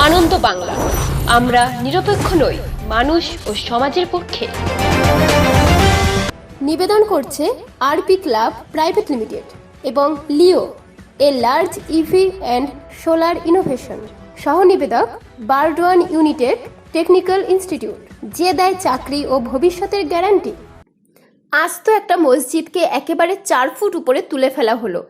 আনন্দ বাংলা। আমরা নিরপেক্ষ নই, মানুষ ও সমাজের পক্ষে। নিবেদন করছে আরপি ক্লাব প্রাইভেট লিমিটেড এবং Leo, a large EV and solar innovation. সহ নিবেদক বারডোয়ান ইউনিটেড টেকনিক্যাল ইনস্টিটিউট, যে দেয় চাকরি ও ভবিষ্যতের গ্যারান্টি। আজ তো একটা মসজিদকে একেবারে চার ফুট উপরে তুলে ফেলা হলো।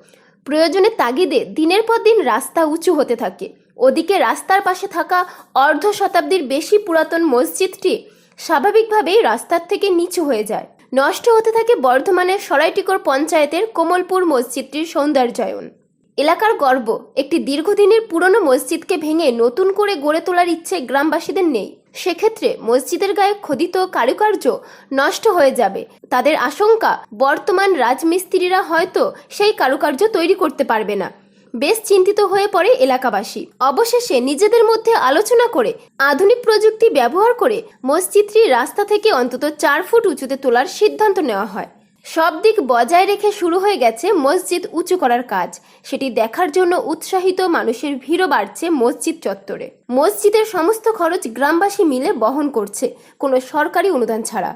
প্রয়োজনে তাগিদে দিনের পর দিন রাস্তা উঁচু হতে থাকে। ওদিকে রাস্তার পাশে থাকা অর্ধ শতাব্দীর বেশি পুরাতন মসজিদটি স্বাভাবিকভাবেই রাস্তার থেকে নিচু হয়ে যায়। নষ্ট হতে থাকে বর্ধমানের সরাইটিকর পঞ্চায়েতের কোমলপুর মসজিদটির সৌন্দর্যায়ন। এলাকার গর্ব, একটি দীর্ঘদিনের পুরনো মসজিদকে ভেঙে নতুন করে গড়ে তোলার ইচ্ছে গ্রামবাসীদের নেই। সেক্ষেত্রে মসজিদের গায়ে খোদিত কারুকার্য নষ্ট হয়ে যাবে। তাদের আশঙ্কা, বর্তমান রাজমিস্ত্রিরা হয়তো সেই কারুকার্য তৈরি করতে পারবে না। বেশ চিন্তিত হয়ে পড়ে এলাকাবাসী। অবশেষে নিজেদের মধ্যে আলোচনা করে, আধুনিক প্রযুক্তি ব্যবহার করে মসজিদটি রাস্তা থেকে অন্তত চার ফুট উঁচুতে তোলার সিদ্ধান্ত নেওয়া হয়। সব দিক বজায় রেখে শুরু হয়ে গেছে মসজিদ উঁচু করার কাজ। সেটি দেখার জন্য উৎসাহিত মানুষের ভিড়ও বাড়ছে মসজিদ চত্বরে। মসজিদের সমস্ত খরচ গ্রামবাসী মিলে বহন করছে, কোনো সরকারি অনুদান ছাড়া।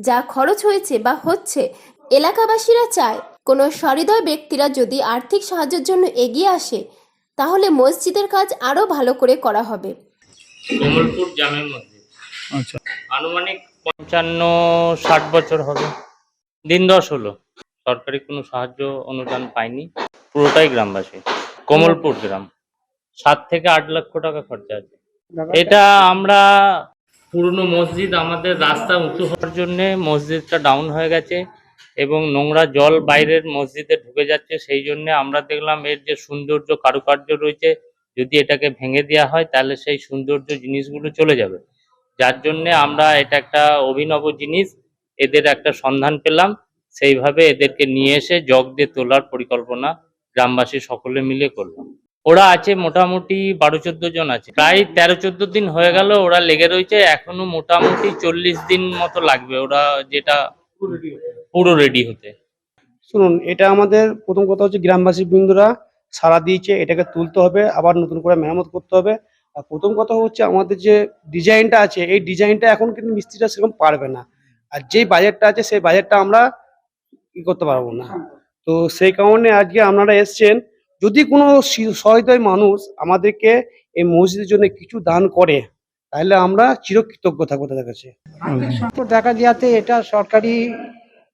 যা খরচ হয়েছে বা হচ্ছে, এলাকাবাসীরা চায় কোনো সহৃদয় ব্যক্তিরা যদি আর্থিক সাহায্যের জন্য এগিয়ে আসে তাহলে মসজিদের কাজ আরও ভালো করে করা হবে। কমলপুর জামে মসজিদ। আচ্ছা। আনুমানিক পঞ্চান্ন ষাট বছর হবে। দিন দশ হলো। সরকারি কোনো সাহায্য অনুদান পাইনি। পুরোটাই গ্রামবাসী। কমলপুর গ্রাম। সাত থেকে আট লক্ষ টাকা খরচা আছে। এটা আমরা পুরনো মসজিদ আমাদের রাস্তা উঁচু হওয়ার জন্য মসজিদটা ডাউন হয়ে গেছে। এবং নোংরা জল বাইরের মসজিদে ঢুকে যাচ্ছে, সেই জন্য আমরা দেখলাম এর যে সৌন্দর্য কারুকার্য রয়েছে, যদি এটাকে ভেঙে দেওয়া হয়, তাহলে সেই সৌন্দর্য জিনিসগুলো চলে যাবে। যার জন্যে আমরা এটা একটা অভিনব জিনিস, এদের একটা সন্ধান পেলাম। সেইভাবে এদেরকে নিয়ে এসে জগ দিয়ে তোলার পরিকল্পনা গ্রামবাসী সকলে মিলে করলাম। ওরা আছে মোটামুটি বারো চোদ্দ জন আছে। প্রায় তেরো চোদ্দ দিন হয়ে গেল, ওরা লেগে রয়েছে। এখনও মোটামুটি চল্লিশ দিন মতো লাগবে ওরা যেটা পুরো রেডি হতে। শুনুন এটা আমাদের প্রথম কথা হচ্ছে গ্রামবাসী বৃন্দরা সারা দিয়েছে এটাকে তুলতে হবে আবার নতুন করে মেরামত করতে হবে। আর প্রথম কথা হচ্ছে আমাদের যে ডিজাইনটা আছে এই ডিজাইনটা এখন কিন্তু মিস্ত্রিরা সেরকম পারবে না। আর যেই বাজেটটা আছে সেই বাজেটটা আমরা ই করতে পারব না। তো সেই কারণে আজকে আপনারা এসছেন যদি কোনো সহৃদয় মানুষ আমাদেরকে এই মসজিদের জন্য কিছু দান করে তাহলে আমরা চিরকৃতজ্ঞ থাকব তাদের কাছে। দেখা যাতে এটা সরকারি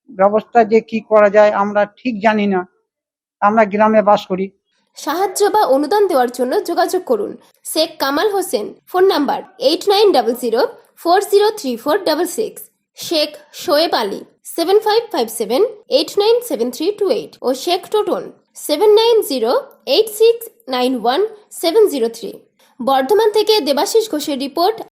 ব্যবস্থা যে কি করা যায় আমরা ঠিক জানি না। আমরা গ্রামে বাস করি। সাহায্য বা অনুদান দেওয়ার জন্য যোগাযোগ করুন। Sheikh Kamal Hossain, phone number eight nine double zero four zero three four double six Sheikh Shoaib Ali seven five five seven eight nine seven three two eight ও Sheikh Toton seven nine zero eight six nine one seven zero three Bardhaman থেকে দেবাশিস ঘোষের report.